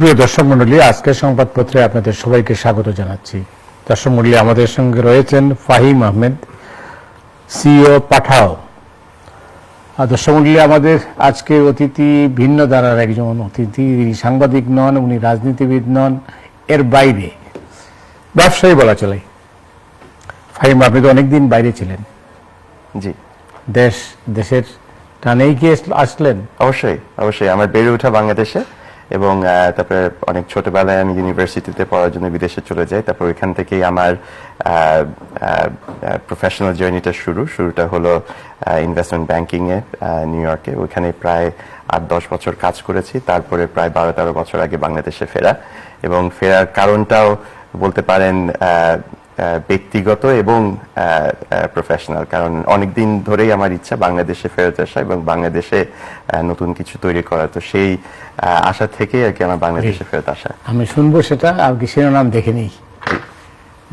সুপ্রিয় দর্শক মন্ডলী আজকের সংবাদপত্রে আপনাদের সবাইকে স্বাগত জানাচ্ছি। দর্শক মন্ডলী আমাদের সঙ্গে রয়েছেন ফাহিম আহমেদ সিও পাঠাও। আর দর্শক মন্ডলী আমাদের আজকে অতিথি ভিন্ন ধারার একজন অতিথি। সাংবাদিক নন উনি রাজনীতিবিদ নন এর বাইরে ব্যবসায়ী বলা চলে। ফাহিম আহমেদ অনেকদিন বাইরে ছিলেন। জি। দেশ দেশের টানেই কি আসলেন? অবশ্যই অবশ্যই। আমার বেড়ে ওঠা বাংলাদেশে। এবং তারপরে অনেক ছোটবেলায় আমি ইউনিভার্সিটিতে পড়ার জন্য বিদেশে চলে যাই। তারপর ওইখান থেকেই আমার প্রফেশনাল জার্নিটা শুরু। শুরুটা হলো ইনভেস্টমেন্ট ব্যাংকিং এ নিউ ইয়র্কে ওইখানে প্রায় আট, দশ বছর কাজ করেছি। তারপরে প্রায় বারো, তেরো বছর আগে বাংলাদেশে ফেরা। এবং ফেরার কারণটাও বলতে পারেন ব্যক্তিগত এবং প্রফেশনাল কারণ অনেক দিন ধরেই আমার ইচ্ছা বাংলাদেশে ফেরত আসা এবং বাংলাদেশে নতুন কিছু তৈরি করা। তো সেই আশা থেকে আর কি আমার বাংলাদেশে ফেরত আসা। আমি শুনব সেটা আর কি শিরোনাম দেখে নিই।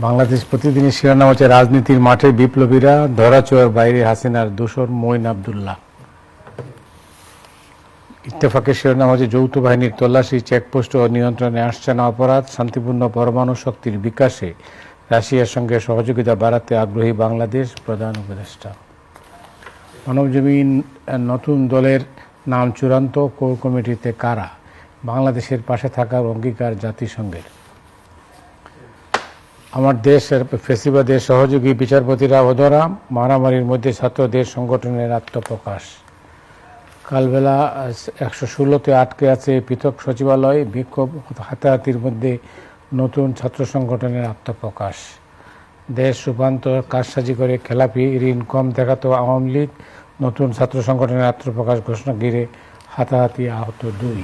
বাংলাদেশ প্রতিদিনের শিরোনাম হচ্ছে রাজনীতির মাঠে বিপ্লবীরা ধরাচোয়ার বাইরে হাসিনার দোসর মইন আবদুল্লাহ। ইত্তেফাকের শিরোনাম হচ্ছে যৌথ বাহিনীর তল্লাশি চেকপোস্ট ও নিয়ন্ত্রণে আসছে না অপরাধ শান্তিপূর্ণ পরমাণু শক্তির বিকাশে। রাশিয়ার সঙ্গে সহযোগিতা বাড়াতে আগ্রহী বাংলাদেশ প্রধান উপদেষ্টা। মানবজমিন নতুন দলের নাম চূড়ান্ত কোর কমিটিতে কারা? বাংলাদেশের পাশে থাকার অঙ্গীকার জাতিসংঘের। আমার দেশের ফেসিবাদের সহযোগী বিচারপতিরা অধরা, মারামারির মধ্যে ছাত্রদের সংগঠনের আত্মপ্রকাশ। কালবেলা একশো ষোলোতে আটকে আছে পৃথক সচিবালয়, বিক্ষোভ হাতাহাতির মধ্যে নতুন ছাত্র সংগঠনের আত্মপ্রকাশ। দেশ রূপান্তর কাজসাজি করে খেলাপি ঋণ কম দেখাতো আওয়ামী লীগ নতুন ছাত্র সংগঠনের আত্মপ্রকাশ ঘোষণা ঘিরে হাতাহাতি আহত দুই।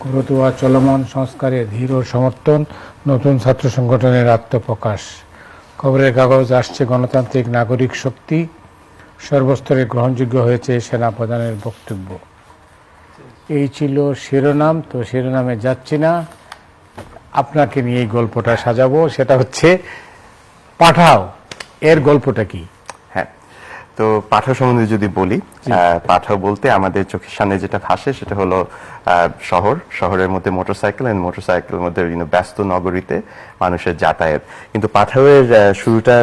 করতুয়া চলমান সংস্কারে ধীর সমর্থন নতুন ছাত্র সংগঠনের আত্মপ্রকাশ। খবরের কাগজ আসছে গণতান্ত্রিক নাগরিক শক্তি। সর্বস্তরে গ্রহণযোগ্য হয়েছে সেনা প্রধানের বক্তব্য। এই ছিল শিরোনাম, তো শিরোনামে যাচ্ছি না। আপনাকে নিয়ে এই গল্পটা সাজাবো সেটা হচ্ছে পাঠাও। এর গল্পটা কি? তো পাঠাও সম্বন্ধে যদি বলি পাঠাও বলতে আমাদের চোখের সামনে যেটা ভাসে সেটা হলো শহর। শহরের মধ্যে মোটরসাইকেল এন্ড মোটরসাইকেলের মধ্যে ব্যস্ত নগরীতে মানুষের যাতায়াত। কিন্তু পাঠাওয়ের শুরুটা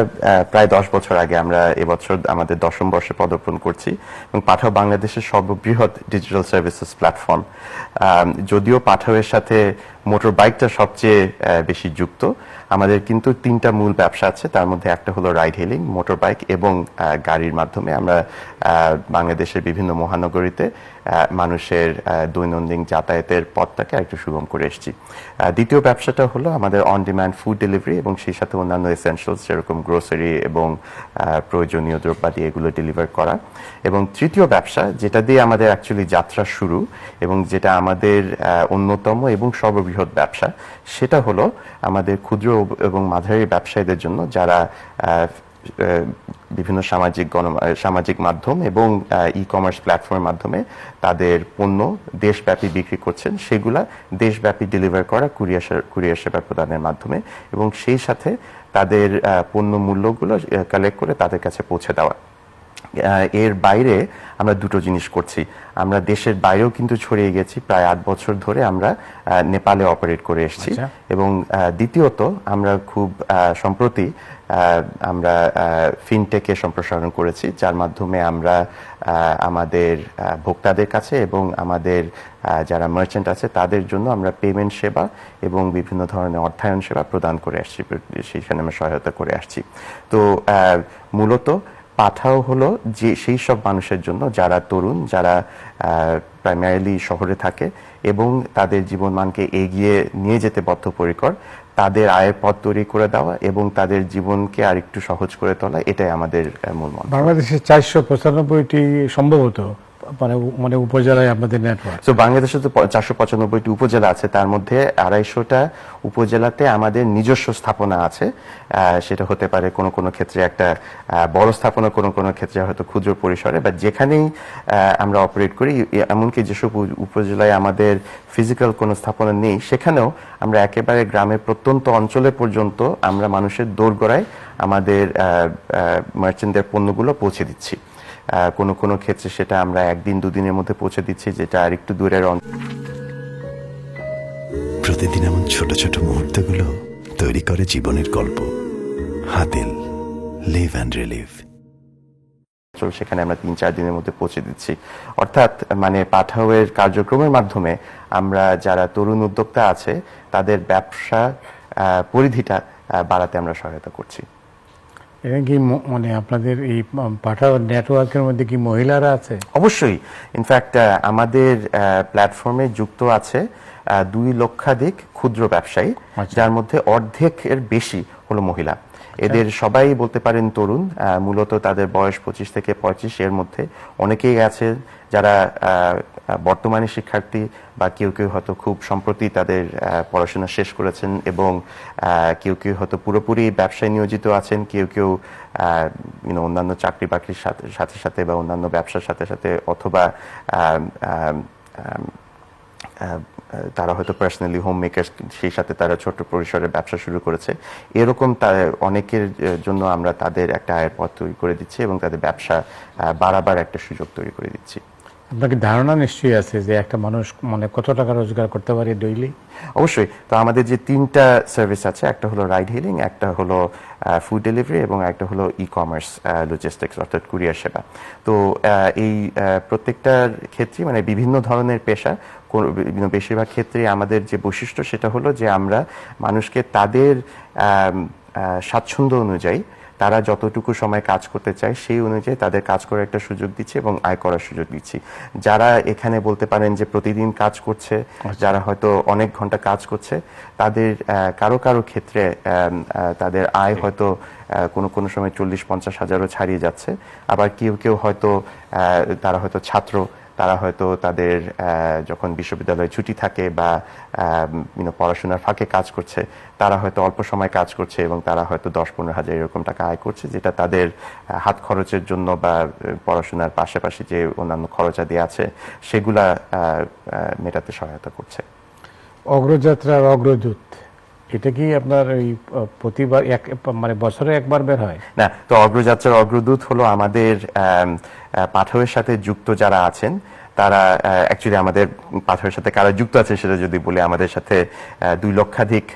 প্রায় দশ বছর আগে আমরা এবছর আমাদের দশম বর্ষে পদার্পণ করছি। এবং পাঠাও বাংলাদেশের সর্ববৃহৎ ডিজিটাল সার্ভিসেস প্ল্যাটফর্ম যদিও পাঠাওয়ের সাথে মোটর বাইকটা সবচেয়ে বেশি যুক্ত আমাদের কিন্তু তিনটা মূল ব্যবসা আছে। তার মধ্যে একটা হলো রাইড হেলিং মোটর বাইক এবং গাড়ির মাধ্যমে। আমরা বাংলাদেশের বিভিন্ন মহানগরীতে মানুষের দৈনন্দিন যাতায়াতের পথটাকে একটু সুগম করে এসেছি। দ্বিতীয় ব্যবসাটা হলো আমাদের অন ডিমান্ড ফুড ডেলিভারি এবং সেই সাথে অন্যান্য এসেনশিয়ালস যেরকম গ্রোসারি এবং প্রয়োজনীয় দ্রব্যাদি এগুলো ডেলিভার করা। এবং তৃতীয় ব্যবসা যেটা দিয়ে আমাদের অ্যাকচুয়ালি যাত্রা শুরু এবং যেটা আমাদের অন্যতম এবং সর্ববৃহৎ ব্যবসা, সেটা হলো আমাদের ক্ষুদ্র এবং মাঝারি ব্যবসায়ীদের জন্য যারা বিভিন্ন সামাজিক গণ সামাজিক মাধ্যম এবং ই কমার্স প্ল্যাটফর্মের মাধ্যমে তাদের পণ্য দেশব্যাপী বিক্রি করছেন। সেগুলা দেশব্যাপী ডেলিভার করা কুরিয়ার কুরিয়ার সেবা প্রদানের মাধ্যমে এবং সেই সাথে তাদের পণ্য মূল্যগুলো কালেক্ট করে তাদের কাছে পৌঁছে দেওয়া। এর বাইরে আমরা দুটো জিনিস করছি। আমরা দেশের বাইরেও কিন্তু ছড়িয়ে গেছি। প্রায় আট বছর ধরে আমরা নেপালে অপারেট করে এসেছি। আচ্ছা। এবং দ্বিতীয়ত আমরা খুব সম্প্রতি আমরা ফিনটেকে সম্প্রসারণ করেছি, যার মাধ্যমে আমরা আমাদের ভোক্তাদের কাছে এবং আমাদের যারা মার্চেন্ট আছে, তাদের জন্য আমরা পেমেন্ট সেবা এবং বিভিন্ন ধরনের অর্থায়ন সেবা প্রদান করে আসছি সেইখানে আমরা সহায়তা করে আসছি। তো মূলত পাঠাও হলো যে, সেই সব মানুষের জন্য, যারা তরুণ, যারা প্রাইমারিলি শহরে থাকে এবং তাদের জীবনমানকে এগিয়ে নিয়ে যেতে বদ্ধপরিকর তাদের আয়ের পথ তৈরি করে দেওয়া এবং তাদের জীবনকে আরেকটু সহজ করে তোলা, এটাই আমাদের মূল মন্ত্র। বাংলাদেশে চারশো পঁচানব্বইটি সম্ভবত মানে মানে উপজেলায় আমাদের নেটওয়ার্ক তো বাংলাদেশে তো চারশো পঁচানব্বইটি উপজেলা আছে, তার মধ্যে আড়াইশোটা উপজেলাতে আমাদের নিজস্ব স্থাপনা আছে। সেটা হতে পারে কোনো কোনো ক্ষেত্রে একটা বড় স্থাপনা, কোনো কোনো ক্ষেত্রে হয়তো ক্ষুদ্র পরিসরে বা যেখানেই আমরা অপারেট করি এমনকি যেসব উপজেলায় আমাদের ফিজিক্যাল কোনো স্থাপনা নেই, সেখানেও আমরা একেবারে গ্রামের প্রত্যন্ত অঞ্চলে পর্যন্ত আমরা মানুষের দোরগোড়ায় আমাদের মার্চেন্টদের পণ্যগুলো পৌঁছে দিচ্ছি। কোনো কোনো ক্ষেত্রে সেটা আমরা একদিন দুদিনের মধ্যে পৌঁছে দিচ্ছি যেটা আরেকটু দূরের অঞ্চল প্রতিদিন এমন ছোট ছোট মুহূর্তগুলো তৈরি করে জীবনের গল্প। হাতিল লিভ অ্যান্ড রিলিভ চল সেখানে আমরা তিন চার দিনের মধ্যে পৌঁছে দিচ্ছি। অর্থাৎ মানে পাঠাওয়ের কার্যক্রমের মাধ্যমে আমরা যারা তরুণ উদ্যোক্তা আছে তাদের ব্যবসা পরিধিটা বাড়াতে আমরা সহায়তা করছি। এটা কি মানে আপনাদের এই পাঠা নেটওয়ার্কের মধ্যে কি মহিলারা আছে? অবশ্যই। ইনফ্যাক্ট আমাদের প্ল্যাটফর্মে যুক্ত আছে দুই লক্ষাধিক ক্ষুদ্র ব্যবসায়ী আচ্ছা। যার মধ্যে অর্ধেকের বেশি হলো মহিলা। এদের সবাই বলতে পারেন তরুণ মূলত তাদের বয়স পঁচিশ থেকে পঁয়ত্রিশ এর মধ্যে। অনেকেই আছে যারা বর্তমানে শিক্ষার্থী বা কেউ কেউ হয়তো খুব সম্প্রতি তাদের পড়াশোনা শেষ করেছেন এবং কেউ কেউ হয়তো পুরোপুরি ব্যবসায় নিয়োজিত আছেন, কেউ কেউ অন্যান্য চাকরি বাকরির সাথে সাথে সাথে বা অন্যান্য ব্যবসার সাথে সাথে অথবা তারা হয়তো পার্সোনালি হোম মেকার সেই সাথে তারা ছোট পরিসরে ব্যবসা শুরু করেছে। এরকম অনেকের জন্য আমরা তাদের একটা আয়ের পথ তৈরি করে দিচ্ছি এবং তাদের ব্যবসা বাড়াবার একটা সুযোগ তৈরি করে দিচ্ছি। আপনার কি ধারণা নিশ্চয়ই আছে যে একটা মানুষ মানে কত টাকা রোজগার করতে পারে ডেইলি? অবশ্যই। তো আমাদের যে তিনটা সার্ভিস আছে, একটা হলো রাইড হিলিং, একটা হলো ফুড ডেলিভারি এবং একটা হলো ই কমার্স লজিস্টিক্স অর্থাৎ কুরিয়ার সেবা। তো এই প্রত্যেকটার ক্ষেত্রে মানে বিভিন্ন ধরনের পেশা বিভিন্ন বেশিরভাগ ক্ষেত্রে আমাদের যে বৈশিষ্ট্য সেটা হলো যে আমরা মানুষকে তাদের স্বাচ্ছন্দ্য অনুযায়ী তারা যতটুকু সময় কাজ করতে চায় সেই অনুযায়ী তাদের কাজ করার একটা সুযোগ দিচ্ছি এবং আয় করার সুযোগ দিচ্ছি। যারা এখানে বলতে পারেন যে প্রতিদিন কাজ করছে যারা হয়তো অনেক ঘণ্টা কাজ করছে তাদের কারও কারও ক্ষেত্রে তাদের আয় হয়তো কোনো কোনো সময় চল্লিশ পঞ্চাশ হাজারও ছাড়িয়ে যাচ্ছে। আবার কেউ কেউ হয়তো তারা হয়তো ছাত্র তারা হয়তো তাদের যখন বিশ্ববিদ্যালয়ে ছুটি থাকে বা পড়াশোনার ফাঁকে কাজ করছে, তারা হয়তো অল্প সময় কাজ করছে এবং তারা হয়তো দশ পনেরো হাজার এরকম টাকা আয় করছে, যেটা তাদের হাত খরচের জন্য বা পড়াশোনার পাশাপাশি যে অন্যান্য খরচাদি আছে, সেগুলা মেটাতে সহায়তা করছে। অগ্রযাত্রার অগ্রদূত। এটা কি আপনার ওই প্রতিবার এক মানে বছরে একবার বের হয়? না, তো অগ্রযাত্রার অগ্রদূত হলো আমাদের পাঠকের সাথে যুক্ত যারা আছেন, তারা অ্যাকচুয়ালি আমাদের পাঠকের সাথে কারা যুক্ত আছেন সেটা যদি বলি, আমাদের সাথে দুই লক্ষাধিক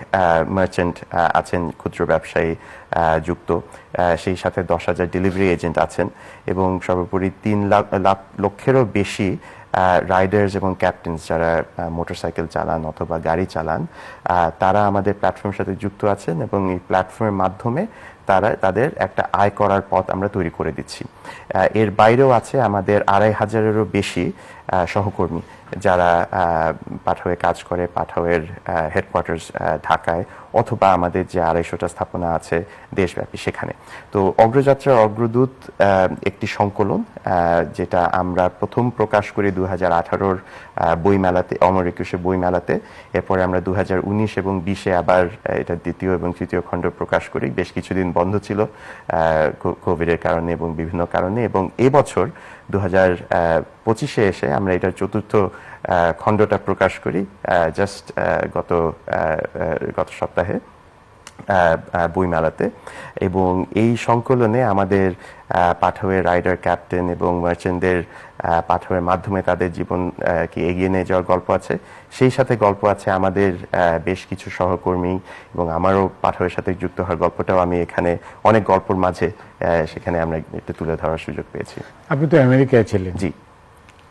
মার্চেন্ট আছেন, ক্ষুদ্র ব্যবসায়ী যুক্ত সেই সাথে দশ হাজার ডেলিভারি এজেন্ট আছেন এবং সর্বোপরি তিন লাখ, লক্ষেরও বেশি রাইডার্স এবং ক্যাপ্টেন্স যারা মোটরসাইকেল চালান অথবা গাড়ি চালান তারা আমাদের প্ল্যাটফর্মের সাথে যুক্ত আছেন এবং এই প্ল্যাটফর্মের মাধ্যমে তারা, তাদের একটা আয় করার পথ আমরা তৈরি করে দিচ্ছি। এর বাইরেও আছে আমাদের আড়াই হাজারেরও বেশি সহকর্মী যারা পাঠাওয়ে কাজ করে, পাঠাওয়ের হেডকোয়ার্টার্স ঢাকায় অথবা আমাদের যে আড়াইশোটা স্থাপনা আছে দেশব্যাপী সেখানে। তো অগ্রযাত্রার অগ্রদূত একটি সংকলন যেটা আমরা প্রথম প্রকাশ করি দু হাজার আঠারোর বইমেলাতে, অমর একুশে বইমেলাতে। এরপরে আমরা দু হাজার উনিশ এবং বিশে আবার এটা দ্বিতীয় এবং তৃতীয় খণ্ড প্রকাশ করি। বেশ কিছুদিন বন্ধ ছিল কোভিডের কারণে এবং বিভিন্ন কারণে। এবং এবছর দু হাজার পঁচিশে এসে আমরা এটার চতুর্থ খণ্ডটা প্রকাশ করি জাস্ট গত গত সপ্তাহে বইমেলাতে। এবং এই সংকলনে আমাদের পাঠাওয়ের রাইডার ক্যাপ্টেন এবং মার্চেন্টদের পাঠাওয়ের মাধ্যমে তাদের জীবন কি এগিয়ে নিয়ে যাওয়ার গল্প আছে। সেই সাথে গল্প আছে আমাদের বেশ কিছু সহকর্মী এবং আমারও পাঠাওয়ের সাথে যুক্ত হওয়ার গল্পটাও আমি এখানে অনেক গল্পর মাঝে সেখানে আমরা একটু তুলে ধরার সুযোগ পেয়েছি। আপনি তো আমেরিকায় ছিলেন। জি।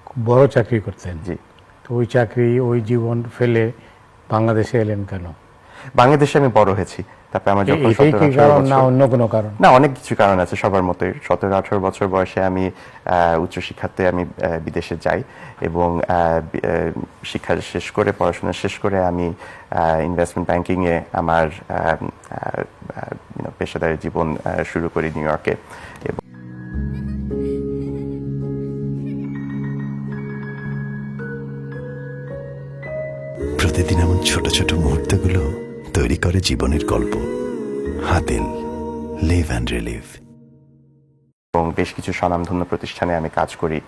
খুব বড় চাকরি করতেন। জি। তো ওই চাকরি ওই জীবন ফেলে বাংলাদেশে এলেন কেন? বাংলাদেশে আমি বড় হয়েছি। তারপরে আমার যখন এটাই কি 17 কারণ না অন্য কোনো কারণ? না অনেক কিছু কারণ আছে সবার মতোই সতেরো আঠারো বছর বয়সে আমি উচ্চশিক্ষাতে আমি বিদেশে যাই এবং শিক্ষা শেষ করে পড়াশোনা শেষ করে আমি ইনভেস্টমেন্ট ব্যাংকিংয়ে আমার পেশাদারি জীবন শুরু করি নিউ ইয়র্কে। এবং প্রতিদিন এমন ছোট ছোট মুহূর্তগুলো তৈরি করে জীবনের গল্প। হাতিল লিভ অ্যান্ড রিলিভ এবং বেশ কিছু স্বনামধন্য প্রতিষ্ঠানে আমি কাজ করি।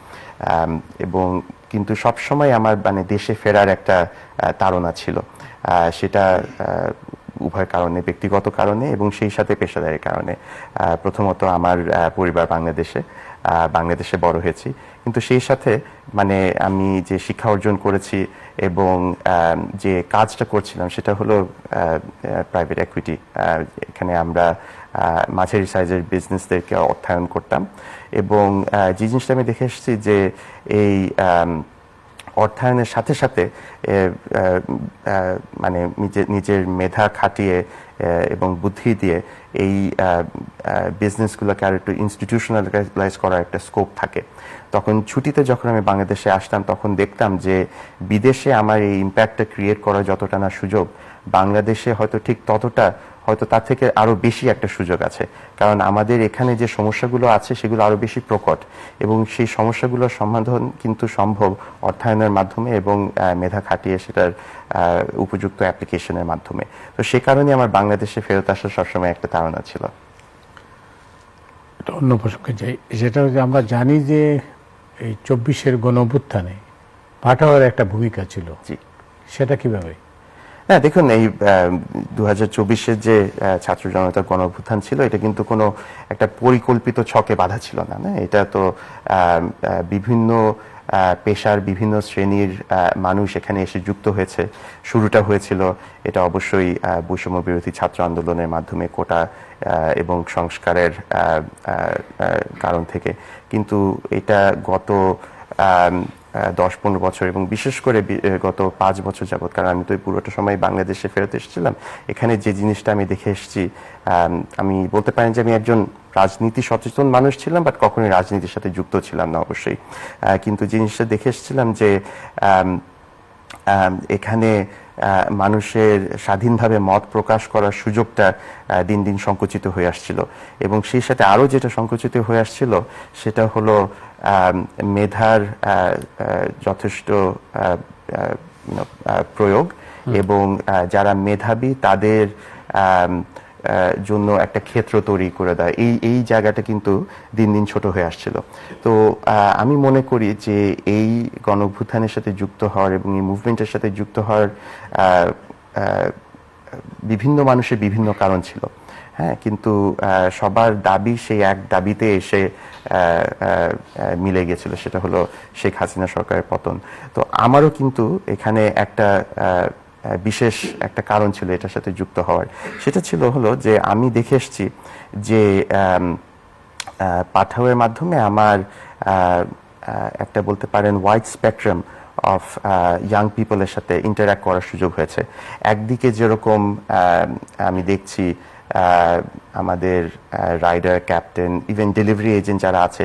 এবং কিন্তু সব সময় আমার মানে দেশে ফেরার একটা তাড়না ছিল। সেটা উভয় কারণে, ব্যক্তিগত কারণে এবং সেই সাথে পেশাদারি কারণে। প্রথমত আমার পরিবার বাংলাদেশে বাংলাদেশে বড় হয়েছি। কিন্তু সেই সাথে মানে আমি যে শিক্ষা অর্জন করেছি এবং যে কাজটা করছিলাম সেটা হলো প্রাইভেট একুইটি এখানে আমরা মাঝারি সাইজের বিজনেসদেরকে অর্থায়ন করতাম। এবং যে জিনিসটা আমি দেখে এসেছি যে এই অর্থায়নের সাথে সাথে মানে নিজের নিজের মেধা খাটিয়ে এবং বুদ্ধি দিয়ে এই বিজনেসগুলোকে আর একটু ইনস্টিটিউশনালাইজ করার একটা স্কোপ থাকে। তখন ছুটিতে যখন আমি বাংলাদেশে আসতাম, তখন দেখতাম যে বিদেশে আমার এই ইম্প্যাক্টটা ক্রিয়েট করার যতটা না সুযোগ, বাংলাদেশে হয়তো ঠিক ততটা হয়তো তার থেকে আরও বেশি একটা সুযোগ আছে। কারণ আমাদের এখানে যে সমস্যাগুলো আছে সেগুলো আরও বেশি প্রকট। এবং সেই সমস্যাগুলোর সমাধান কিন্তু সম্ভব অর্থায়নের মাধ্যমে এবং মেধা খাটিয়ে সেটার উপযুক্ত অ্যাপ্লিকেশনের মাধ্যমে। তো সে কারণে আমার বাংলাদেশে ফেরত আসার সবসময় একটা ধারণা ছিল। একটা অন্য প্রসঙ্গে যাই। সেটা হচ্ছে আমরা জানি যে এই চব্বিশের গণ অভ্যুত্থানে পাঠাওয়ার একটা ভূমিকা ছিল। সেটা কীভাবে? না, দেখুন, এই দু হাজার চব্বিশের যে ছাত্র জনতার গণ ছিল, এটা কিন্তু কোনো একটা পরিকল্পিত ছকে বাধা ছিল না না? এটা তো বিভিন্ন পেশার বিভিন্ন শ্রেণির মানুষ এখানে এসে যুক্ত হয়েছে। শুরুটা হয়েছিল এটা অবশ্যই বৈষম্য বিরোধী ছাত্র আন্দোলনের মাধ্যমে কোটা এবং সংস্কারের কারণ থেকে। কিন্তু এটা গত দশ, পনেরো বছর এবং বিশেষ করে গত পাঁচ বছর যাবৎ, কারণ আমি তো এই পুরোটা সময় বাংলাদেশে ফেরত এসেছিলাম, এখানে যে জিনিসটা আমি দেখে এসেছি, আমি বলতে পারেন যে আমি একজন রাজনীতি সচেতন মানুষ ছিলাম বাট কখনোই রাজনীতির সাথে যুক্ত ছিলাম না অবশ্যই। কিন্তু জিনিসটা দেখে এসেছিলাম যে এখানে মানুষের স্বাধীনভাবে মত প্রকাশ করার সুযোগটা দিন দিন সংকুচিত হয়ে আসছিল। এবং সেই সাথে আরও যেটা সংকুচিত হয়ে আসছিল, সেটা হলো মেধার যথেষ্ট প্রয়োগ এবং যারা মেধাবী তাদের জন্য একটা ক্ষেত্র তৈরি করে দেয়। এই এই জায়গাটা কিন্তু দিন দিন ছোট হয়ে আসছিল। তো আমি মনে করি যে এই গণঅভ্যুত্থানের সাথে যুক্ত হওয়ার এবং এই মুভমেন্টের সাথে যুক্ত হওয়ার বিভিন্ন মানুষের বিভিন্ন কারণ ছিল। হ্যাঁ কিন্তু সবার দাবি সেই এক দাবিতে এসে মিলে গেছিল, সেটা হলো শেখ হাসিনা সরকারের পতন। তো আমারও কিন্তু এখানে একটা বিশেষ একটা কারণ ছিল এটার সাথে যুক্ত হওয়ার। সেটা ছিল হলো যে আমি দেখে এসছি যে পাঠাওয়ের মাধ্যমে আমার একটা বলতে পারেন ওয়াইড স্পেকট্রাম অফ ইয়াং পিপলের সাথে ইন্টারাক্ট করার সুযোগ হয়েছে। একদিকে যেরকম আমি দেখছি আমাদের rider captain even delivery agent যারা আছে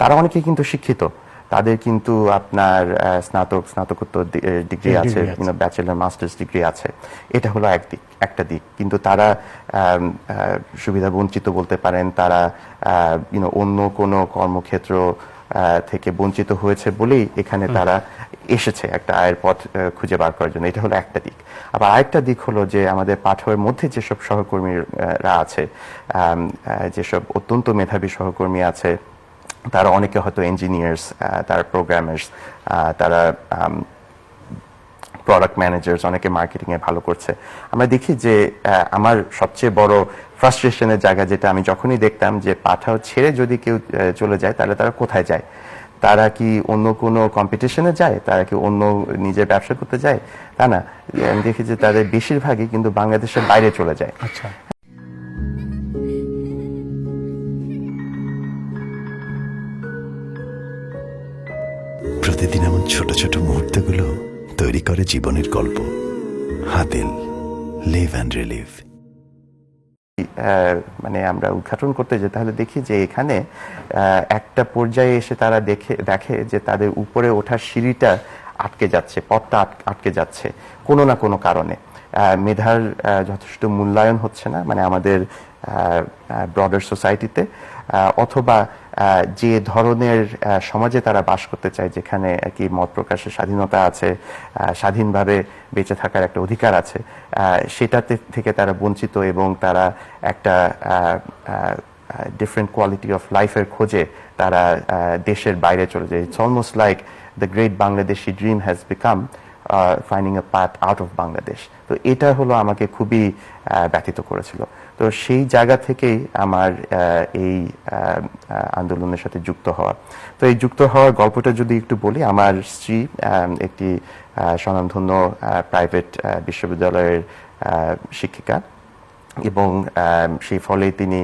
তারা অনেকে কিন্তু শিক্ষিত। তাদের কিন্তু আপনার স্নাতক স্নাতকোত্তর ডিগ্রি আছে ব্যাচেলার মাস্টার্স ডিগ্রি আছে। এটা হলো একদিক একটা দিক। কিন্তু তারা সুবিধা বঞ্চিত বলতে পারেন তারা ইউনো অন্য কোনো কর্মক্ষেত্র থেকে বঞ্চিত হয়েছে বলেই এখানে তারা এসেছে একটা আয়ের পথ খুঁজে বার করার জন্য। এটা হলো একটা দিক। আবার আরেকটা দিক হলো যে আমাদের পাঠের মধ্যে যেসব সহকর্মীরা আছে যেসব অত্যন্ত মেধাবী সহকর্মী আছে তারা অনেকে হয়তো ইঞ্জিনিয়ার্স তারা প্রোগ্রামার্স তারা প্রোডাক্ট ম্যানেজার্স অনেকে মার্কেটিং এ ভালো করছে। আমরা দেখি যে আমার সবচেয়ে বড় ফ্রাস্ট্রেশনের জায়গা যেটা আমি যখনই দেখতাম যে পাঠাও ছেড়ে যদি কেউ চলে যায় তাহলে তারা কোথায় যায়? তারা কি অন্য কোনো কম্পিটিশনে যায়? তারা কি অন্য নিজের ব্যবসা করতে যায়? তা না। আমি দেখি যে তাদের বেশিরভাগই কিন্তু বাংলাদেশের বাইরে চলে যায়। আচ্ছা। প্রতিদিন এমন ছোট ছোট মুহূর্তগুলো তৈরি করে জীবনের গল্প। হাতিল লিভ অ্যান্ড রিলিভ মানে আমরা উদ্ঘাটন করতে যে তাহলে দেখি যে এখানে একটা পর্যায়ে এসে তারা দেখে দেখে যে তাদের উপরে ওঠার সিঁড়িটা আটকে যাচ্ছে, পথটা আটকে যাচ্ছে, কোনো না কোনো কারণে। মেধার যথেষ্ট মূল্যায়ন হচ্ছে না মানে আমাদের ব্রডার সোসাইটিতে অথবা যে ধরনের সমাজে তারা বাস করতে চায়, যেখানে কি মত প্রকাশের স্বাধীনতা আছে স্বাধীনভাবে বেঁচে থাকার একটা অধিকার আছে সেটাতে থেকে তারা বঞ্চিত এবং তারা একটা ডিফারেন্ট কোয়ালিটি অফ লাইফের খোঁজে তারা দেশের বাইরে চলে যায়। It's almost like the great Bangladeshi dream has become finding a path out of Bangladesh তো এটা হলো আমাকে খুবই ব্যথিত করেছিল। তো সেই জায়গা থেকেই আমার এই আন্দোলনের সাথে যুক্ত হওয়া। তো এই যুক্ত হওয়ার গল্পটা যদি একটু বলি, আমার স্ত্রী একটি স্বনামধন্য প্রাইভেট বিশ্ববিদ্যালয়ের শিক্ষিকা। এবং সেই ফলে তিনি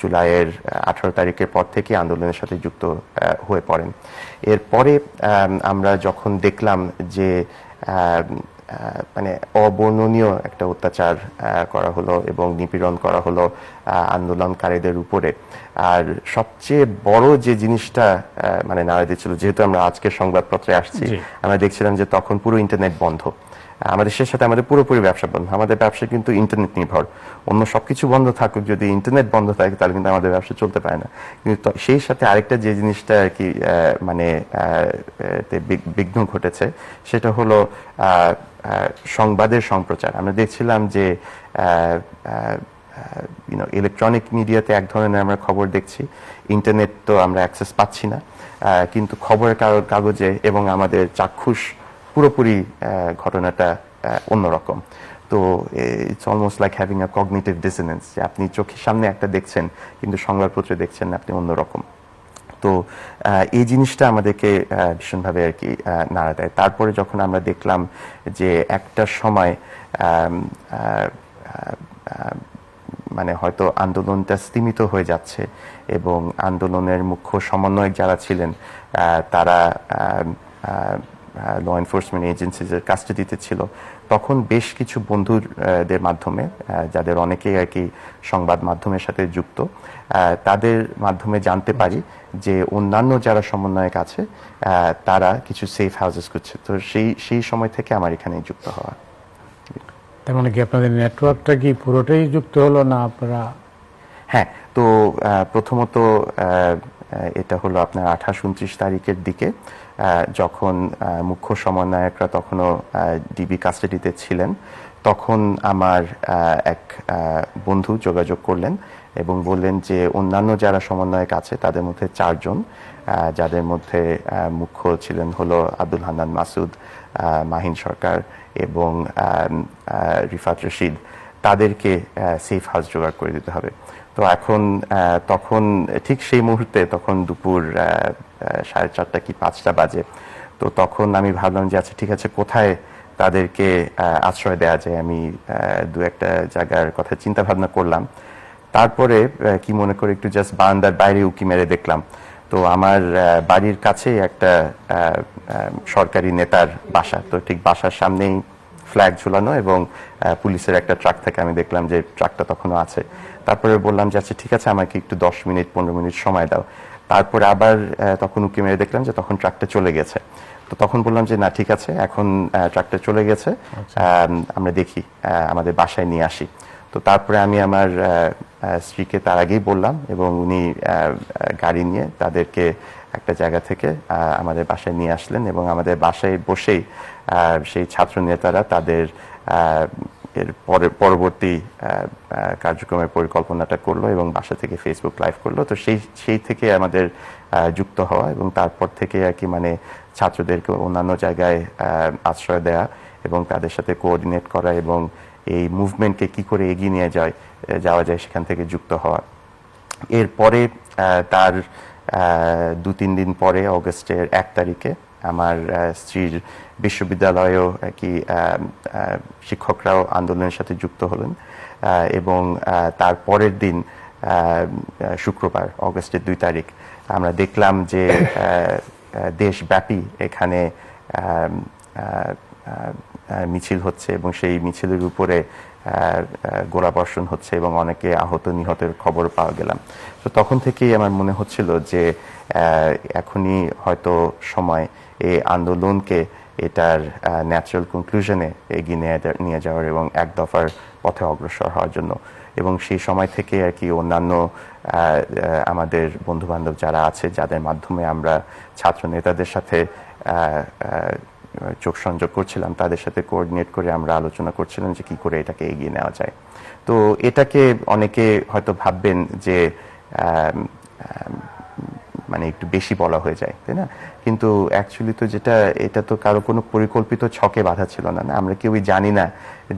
জুলাইয়ের আঠারো তারিখের পর থেকে আন্দোলনের সাথে যুক্ত হয়ে পড়েন। এরপরে আমরা যখন দেখলাম যে মানে অবর্ণনীয় একটা অত্যাচার করা হলো এবং নিপীড়ন করা হলো আন্দোলনকারীদের উপরে আর সবচেয়ে বড় যে জিনিসটা মানে নাড়া দিচ্ছিল যেহেতু আমরা আজকের সংবাদপত্রে আসছি আমরা দেখছিলাম যে তখন পুরো ইন্টারনেট বন্ধ। আমাদের দেশের সাথে আমাদের পুরোপুরি ব্যবসা বন্ধ। আমাদের ব্যবসা কিন্তু ইন্টারনেট নির্ভর। অন্য সবকিছু বন্ধ থাকুক, যদি ইন্টারনেট বন্ধ থাকে, তাহলে কিন্তু আমাদের ব্যবসা চলতে পারে না। কিন্তু সেই সাথে আরেকটা যে জিনিসটা আর কি মানে বিঘ্ন ঘটেছে, সেটা হলো সংবাদের সম্প্রচার। আমরা দেখছিলাম যে ইউনো ইলেকট্রনিক মিডিয়াতে এক ধরনের আমরা খবর দেখছি। ইন্টারনেট তো আমরা অ্যাক্সেস পাচ্ছি না। কিন্তু খবরের কাগজে এবং আমাদের চাক্ষুষ পুরোপুরি ঘটনাটা অন্যরকম। তো it's almost like having a cognitive dissonance যে আপনি চোখের সামনে একটা দেখছেন, কিন্তু সংবাদপত্রে দেখছেন আপনি অন্যরকম। তো এই জিনিসটা আমাদেরকে ভীষণভাবে আর কি নাড়া দেয়। তারপরে যখন আমরা দেখলাম যে একটা সময় মানে হয়তো আন্দোলনটা স্তীমিত হয়ে যাচ্ছে এবং আন্দোলনের মুখ্য সমন্বয়ক যারা ছিলেন তারা ল এনফোর্সমেন্ট এজেন্সিজের কাস্টাডিতে ছিল। তখন বেশ কিছু বন্ধুর আহ, দের মাধ্যমে যাদের অনেকেই আর কি সংবাদ মাধ্যমের সাথে যুক্ত তাদের মাধ্যমে জানতে পারি যে অন্যান্য যারা সমন্বয়ক আছে তারা কিছু সেফ হাউসেস করছে তো সেই সেই সময় থেকে আমার এখানে যুক্ত হওয়া। তার মানে কি আপনাদের নেটওয়ার্কটা কি পুরোটাই যুক্ত হলো না আপনারা? হ্যাঁ তো প্রথমত এটা হলো আপনার আঠাশ উনত্রিশ তারিখের দিকে যখন মুখ্য সমন্বয়করা তখনও ডিবি কাস্টাডিতে ছিলেন, তখন আমার এক বন্ধু যোগাযোগ করলেন এবং বললেন যে অন্যান্য যারা সমন্বয়ক আছে তাদের মধ্যে চারজন যাদের মধ্যে মুখ্য ছিলেন হলো আব্দুল হান্নান মাসুদ মাহিন সরকার এবং রিফাত রশিদ। তাদেরকে সেফ হাউস জোগাড় করে দিতে হবে। তো এখন তখন, ঠিক সেই মুহূর্তে তখন দুপুর সাড়ে চারটা কি পাঁচটা বাজে। তো তখন আমি ভাবলাম যে আচ্ছা ঠিক আছে, কোথায় তাদেরকে আশ্রয় দেওয়া যায়? আমি দু একটা জায়গার কথা চিন্তা ভাবনা করলাম। তারপরে কি মনে করে একটু জাস্ট বারান্দার বাইরে উকি মেরে দেখলাম। তো আমার বাড়ির কাছে একটা সরকারি নেতার বাসা। তো ঠিক বাসার সামনেই ফ্ল্যাগ ঝুলানো এবং পুলিশের একটা ট্রাক থেকে আমি দেখলাম যে, ট্রাকটা তখনও আছে। তারপরে বললাম যে আচ্ছা ঠিক আছে, আমাকে একটু দশ মিনিট, পনেরো মিনিট সময় দাও। তারপরে আবার তখন উকি মেরে দেখলাম যে তখন ট্রাকটা চলে গেছে। তো তখন বললাম যে না ঠিক আছে এখন ট্রাকটা চলে গেছে। আমরা দেখি আমাদের বাসায় নিয়ে আসি। তো তারপরে আমি আমার স্ত্রীকে তার আগেই বললাম এবং উনি গাড়ি নিয়ে তাদেরকে একটা জায়গা থেকে আমাদের বাসায় নিয়ে আসলেন এবং আমাদের বাসায় বসেই সেই ছাত্র নেতারা তাদের এর পরে, পরবর্তী কার্যক্রমের পরিকল্পনাটা করল এবং বাসা থেকে ফেসবুক লাইভ করল। তো সেই সেই থেকে আমাদের যুক্ত হওয়া এবং তারপর থেকে আর কি মানে ছাত্রদেরকে অন্যান্য জায়গায় আশ্রয় দেওয়া এবং তাদের সাথে কোঅর্ডিনেট করা এবং এই মুভমেন্টকে কি করে এগিয়ে নিয়ে যায় যাওয়া যায় সেখান থেকে যুক্ত হওয়া। এরপরে তার দু তিন দিন পরে অগস্টের এক তারিখে আমার স্ত্রীর বিশ্ববিদ্যালয়েও কি শিক্ষকরাও আন্দোলনের সাথে যুক্ত হলেন এবং তার পরের দিন শুক্রবার, অগস্টের দুই তারিখ, আমরা দেখলাম যে দেশব্যাপী এখানে মিছিল হচ্ছে এবং সেই মিছিলের উপরে গোলাবর্ষণ হচ্ছে এবং অনেকে আহত নিহতের খবর পাওয়া গেলাম। তো তখন থেকেই আমার মনে হচ্ছিল যে এখনই হয়তো সময় এই আন্দোলনকে এটার ন্যাচারাল কনক্লুশনে এগিয়ে নিয়ে যাওয়ার এবং এক দফার পথে অগ্রসর হওয়ার জন্য। এবং সেই সময় থেকে আর কি অন্যান্য আমাদের বন্ধু বান্ধব যারা আছে, যাদের মাধ্যমে আমরা ছাত্র নেতাদের সাথে চোখ সংযোগ করছিলাম, তাদের সাথে কোঅর্ডিনেট করে আমরা আলোচনা করছিলাম যে কি করে এটাকে এগিয়ে নেওয়া যায়। তো এটাকে অনেকে হয়তো ভাববেন যে মানে একটু বেশি বলা হয়ে যায়, তাই না? কিন্তু অ্যাকচুয়ালি তো যেটা এটা তো কারও কোনো পরিকল্পিত ছকে বাধা ছিল না না? আমরা কেউই জানি না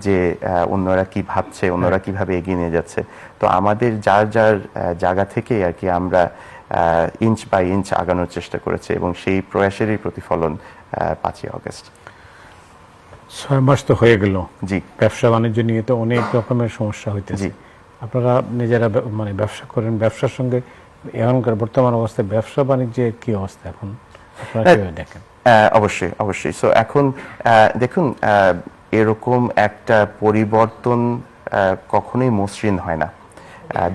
যে অন্যরা কি ভাবছে অন্যরা কীভাবে এগিয়ে নিয়ে যাচ্ছে। তো আমাদের যার যার জায়গা থেকেই আর কি আমরা ইঞ্চ বাই ইঞ্চ আগানোর চেষ্টা করেছি এবং সেই প্রয়াসেরই প্রতিফলন পাঁচই অগস্ট ছয় মাস তো হয়ে গেল। জি। ব্যবসা বাণিজ্য নিয়ে তো অনেক রকমের সমস্যা হইতেছে। জি। আপনারা নিজেরা মানে ব্যবসা করেন ব্যবসার সঙ্গে এখনকার বর্তমান অবস্থায় ব্যবসা বাণিজ্যের কি অবস্থা এখন? আহ, অবশ্যই অবশ্যই। সো এখন দেখুন এরকম একটা পরিবর্তন কখনোই মসৃণ হয় না।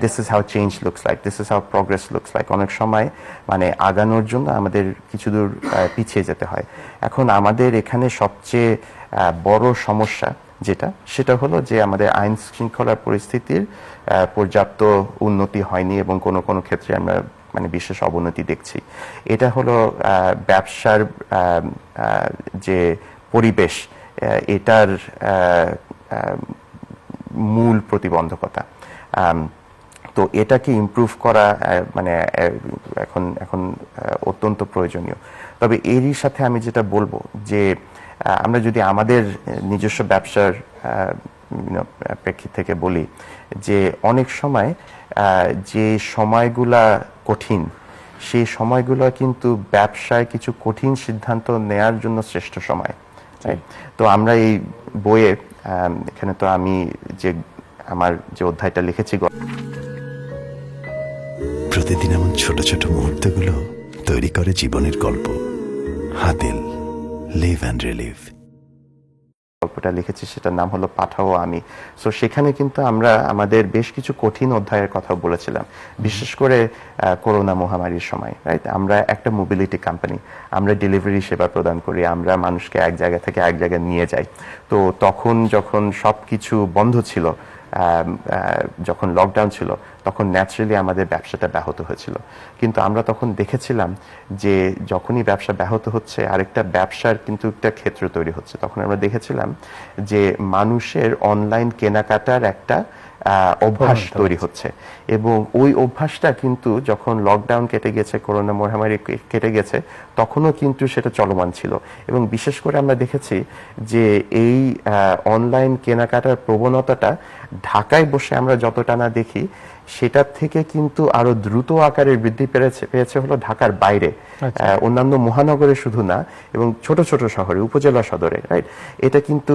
This is how change looks like this is how progress looks like অনেক সময় মানে আগানোর জন্য আমাদের কিছু দূর পিছিয়ে যেতে হয়। এখন আমাদের এখানে সবচেয়ে বড় সমস্যা যেটা সেটা হলো যে আমাদের আইন শৃঙ্খলা পরিস্থিতির পর্যাপ্ত উন্নতি হয়নি এবং কোনো কোনো ক্ষেত্রে আমরা মানে বিশেষ অবনতি দেখছি। এটা হলো ব্যবসার যে পরিবেশ এটার মূল প্রতিবন্ধকতা। তো এটাকে ইমপ্রুভ করা মানে এখন এখন অত্যন্ত প্রয়োজনীয়। তবে এরই সাথে আমি যেটা বলব যে আমরা যদি আমাদের নিজস্ব ব্যবসার প্রেক্ষিত থেকে বলি যে, অনেক সময় যে সময়গুলা কঠিন। সেই সময়গুলো কিন্তু ব্যবসায় কিছু কঠিন সিদ্ধান্ত নেয়ার জন্য শ্রেষ্ঠ সময় তো আমরা এই বইয়ে এখানে তো আমি যে আমার যে অধ্যায়টা লিখেছি প্রতিদিন এমন ছোট ছোট মুহূর্তগুলো তৈরি করে জীবনের গল্প। হাতিল লিভ অ্যান্ড রিলিভ গল্পটা লিখেছি, সেটার নাম হলো পাঠাও আমি। সো সেখানে কিন্তু আমরা আমাদের বেশ কিছু কঠিন অধ্যায়ের কথা বলেছিলাম। বিশেষ করে করোনা মহামারীর সময় রাইট আমরা একটা মোবিলিটি কোম্পানি আমরা ডেলিভারি সেবা প্রদান করি, আমরা মানুষকে এক জায়গা থেকে এক জায়গায় নিয়ে যাই। তো তখন যখন সব কিছু বন্ধ ছিল যখন লকডাউন ছিল, তখন ন্যাচারালি আমাদের ব্যবসাটা ব্যাহত হয়েছিল। কিন্তু আমরা তখন দেখেছিলাম যে যখনই ব্যবসা ব্যাহত হচ্ছে, আরেকটা ব্যবসার কিন্তু একটা ক্ষেত্র তৈরি হচ্ছে। তখন আমরা দেখেছিলাম যে মানুষের অনলাইন কেনাকাটার একটা অভ্যাস তৈরি হচ্ছে। এবং ওই অভ্যাসটা কিন্তু যখন লকডাউন কেটে গেছে করোনা মহামারী কেটে গেছে তখনও কিন্তু সেটা চলমান ছিল। এবং বিশেষ করে আমরা দেখেছি যে এই অনলাইন কেনাকাটার প্রবণতাটা ঢাকায় বসে আমরা যতটা না দেখি সেটার থেকে কিন্তু আরও দ্রুত আকারে বৃদ্ধি পেয়েছে পেয়েছে হলো ঢাকার বাইরে। আহ, অন্যান্য মহানগরে শুধু না এবং ছোট ছোট শহরে উপজেলা সদরে রাইট এটা কিন্তু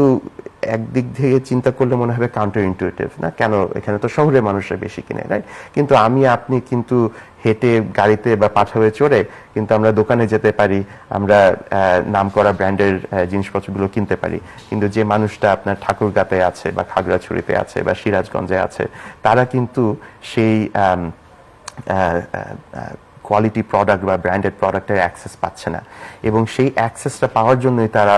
একদিক থেকে চিন্তা করলে মনে হবে কাউন্টার ইন্টুইটিভ না? কেন? এখানে তো শহরে মানুষরা বেশি কিনে রাইট কিন্তু আমি আপনি কিন্তু হেঁটে, গাড়িতে বা পাঠাবে চড়ে কিন্তু আমরা দোকানে যেতে পারি, আমরা নাম করা ব্র্যান্ডের জিনিসপত্রগুলো কিনতে পারি। কিন্তু যে মানুষটা আপনার ঠাকুরগাতে আছে বা খাগড়াছড়িতে আছে বা সিরাজগঞ্জে আছে, তারা কিন্তু সেই কোয়ালিটি প্রোডাক্ট বা ব্র্যান্ডেড প্রোডাক্টের অ্যাক্সেস পাচ্ছে না। এবং সেই অ্যাক্সেসটা পাওয়ার জন্যই তারা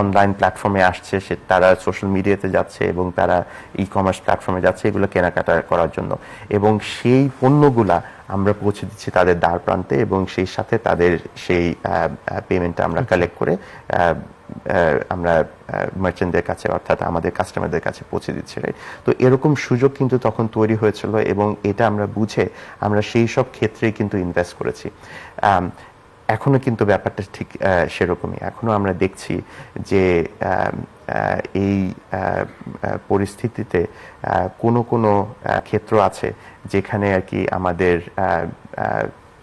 অনলাইন প্ল্যাটফর্মে আসছে, সে তারা সোশ্যাল মিডিয়াতে যাচ্ছে এবং তারা ই কমার্স প্ল্যাটফর্মে যাচ্ছে এগুলো কেনাকাটা করার জন্য। এবং সেই পণ্যগুলা আমরা পৌঁছে দিচ্ছি তাদের দ্বার প্রান্তে এবং সেই সাথে তাদের সেই পেমেন্টটা আমরা কালেক্ট করে আমরা মার্চেন্টদের কাছে অর্থাৎ আমাদের কাস্টমারদের কাছে পৌঁছে দিচ্ছি রাইট তো এরকম সুযোগ কিন্তু তখন তৈরি হয়েছিল এবং এটা আমরা বুঝে আমরা সেই সব ক্ষেত্রেই কিন্তু ইনভেস্ট করেছি। আম, এখনও কিন্তু ব্যাপারটা ঠিক সেরকমই। এখনও আমরা দেখছি যে এই পরিস্থিতিতে কোনো কোনো ক্ষেত্র আছে যেখানে আর কি আমাদের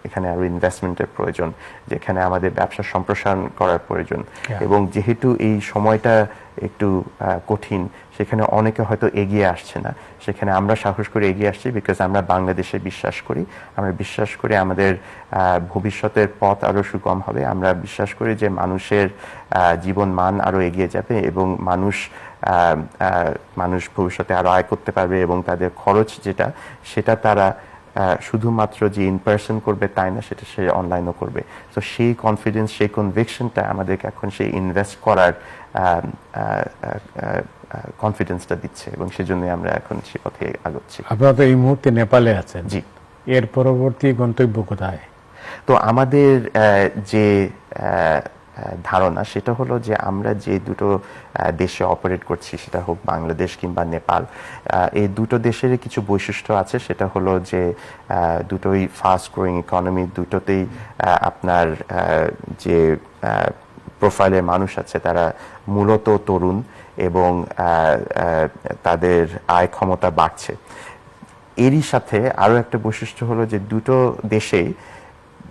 এখানে আরও ইনভেস্টমেন্টের প্রয়োজন যেখানে আমাদের ব্যবসা সম্প্রসারণ করার প্রয়োজন। এবং যেহেতু এই সময়টা একটু কঠিন সেখানে অনেকে হয়তো এগিয়ে আসছে না। সেখানে আমরা সাহস করে এগিয়ে আসছি বিকজ আমরা বাংলাদেশে বিশ্বাস করি। আমরা বিশ্বাস করি আমাদের ভবিষ্যতের পথ আরও সুগম হবে। আমরা বিশ্বাস করি যে মানুষের জীবন মান আরও এগিয়ে যাবে এবং মানুষ মানুষ ভবিষ্যতে আরও আয় করতে পারবে এবং তাদের খরচ যেটা সেটা তারা শুধুমাত্র যে ইন পার্সন করবে তাই না সেটা সে অনলাইনও করবে। তো সেই কনফিডেন্স সেই কনভিকশনটা আমাদেরকে এখন সেই ইনভেস্ট করার কনফিডেন্সটা দিচ্ছে এবং সেজন্যই আমরা এখন সে পথে আগাচ্ছি। আপনারা তো এই মুহূর্তে নেপালে আছেন। জি। এর পরবর্তী গন্তব্য কোথায়? তো আমাদের যে ধারণা, সেটা হলো যে আমরা যে দুটো দেশে অপারেট করছি, সেটা হোক বাংলাদেশ কিংবা নেপাল এই দুটো দেশেরই কিছু বৈশিষ্ট্য আছে। সেটা হলো যে দুটোই ফাস্ট গ্রোয়িং ইকোনমি দুটোতেই আপনার যে প্রোফাইলের মানুষ আছে, তারা মূলত তরুণ এবং তাদের আয় ক্ষমতা বাড়ছে। এরই সাথে আরও একটা বৈশিষ্ট্য হলো যে দুটো দেশেই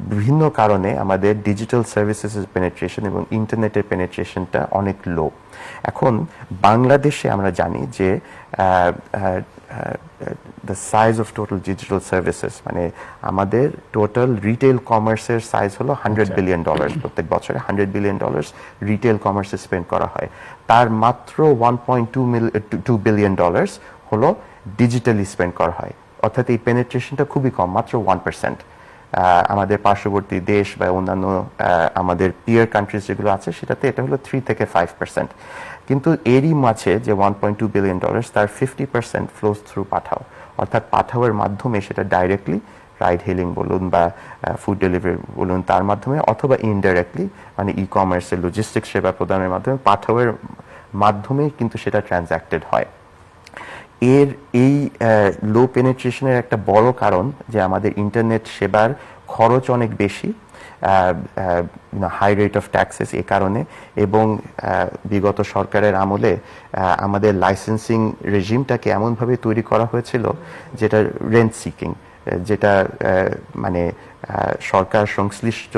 বিভিন্ন কারণে আমাদের ডিজিটাল সার্ভিসেসের পেনেট্রেশন এবং ইন্টারনেটের পেনেট্রেশনটা অনেক লো এখন বাংলাদেশে আমরা জানি যে the size of total digital services মানে আমাদের টোটাল রিটেল কমার্সের সাইজ হলো হান্ড্রেড বিলিয়ন ডলার প্রত্যেক বছরে। হান্ড্রেড বিলিয়ন ডলার রিটেল কমার্সে স্পেন্ড করা হয়। তার মাত্র one point two mil two billion dollars হলো ডিজিটালি স্পেন্ড করা হয়। অর্থাৎ এই পেনেট্রেশনটা খুবই কম মাত্র ওয়ান পার্সেন্ট আমাদের পার্শ্ববর্তী দেশ বা অন্যান্য আমাদের পিয়ার কান্ট্রিজ যেগুলো আছে, সেটাতে এটা হলো থ্রি থেকে ফাইভ পার্সেন্ট কিন্তু এরই মাঝে যে one point two billion dollars তার fifty percent flows through Pathao. অর্থাৎ পাঠাওয়ের মাধ্যমে সেটা ডাইরেক্টলি রাইড হেলিং বলুন বা ফুড ডেলিভারি বলুন, তার মাধ্যমে অথবা ইনডাইরেক্টলি মানে ই কমার্সের লজিস্টিক সেবা প্রদানের মাধ্যমে পাঠাওয়ের মাধ্যমেই কিন্তু সেটা ট্রানজ্যাক্টেড হয়। এর এই লো পেনেট্রেশনের একটা বড় কারণ যে আমাদের ইন্টারনেট সেবার খরচ অনেক বেশি হাই রেট অফ ট্যাক্সেস এ কারণে এবং বিগত সরকারের আমলে আমাদের লাইসেন্সিং রেজিমটাকে এমনভাবে তৈরি করা হয়েছিল যেটা রেন্ট সিকিং যেটা মানে সরকার সংশ্লিষ্ট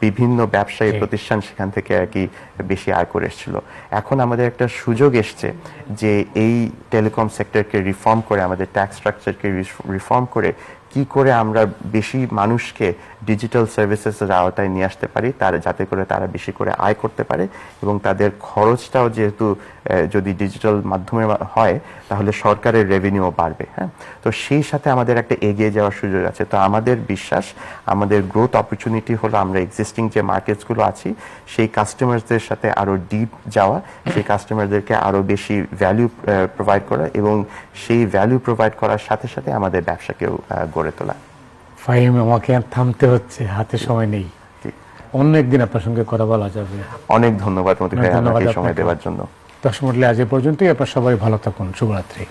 বিভিন্ন ব্যবসায়ী প্রতিষ্ঠান সেখান থেকে আর কি বেশি আয় করে এসেছিল। এখন আমাদের একটা সুযোগ এসছে যে এই টেলিকম সেক্টরকে রিফর্ম করে আমাদের ট্যাক্স স্ট্রাকচারকে রিফর্ম করে কি করে আমরা বেশি মানুষকে ডিজিটাল সার্ভিসেসের আওতায় নিয়ে আসতে পারি তার যাতে করে তারা বেশি করে আয় করতে পারে এবং তাদের খরচটাও যেহেতু যদি ডিজিটাল মাধ্যমে হয় তাহলে সরকারের রেভিনিউ বাড়বে হ্যাঁ? তো সেই সাথে আমাদের একটা এগিয়ে যাওয়ার সুযোগ আছে। তো আমাদের বিশ্বাস আমাদের গ্রোথ অপরচুনিটি হলো আমরা এক্সিস্টিং যে মার্কেটসগুলো আছি সেই কাস্টমারদের সাথে আরও ডিপ যাওয়া সেই কাস্টমারদেরকে আরও বেশি ভ্যালু প্রোভাইড করা এবং সেই ভ্যালু প্রোভাইড করার সাথে সাথে আমাদের ব্যবসাকেও আহ, গড়ে তোলা। ফাহিম আমাকে আর থামতে হচ্ছে হাতে সময় নেই। অন্য একদিন আপনার সঙ্গে কথা বলা যাবে। অনেক ধন্যবাদ মতি ভাই ধন্যবাদ আমাকে সময়। দেওয়ার জন্য। দশ মিনিট আজ এ পর্যন্তই আপনার সবাই ভালো থাকুন। শুভরাত্রি।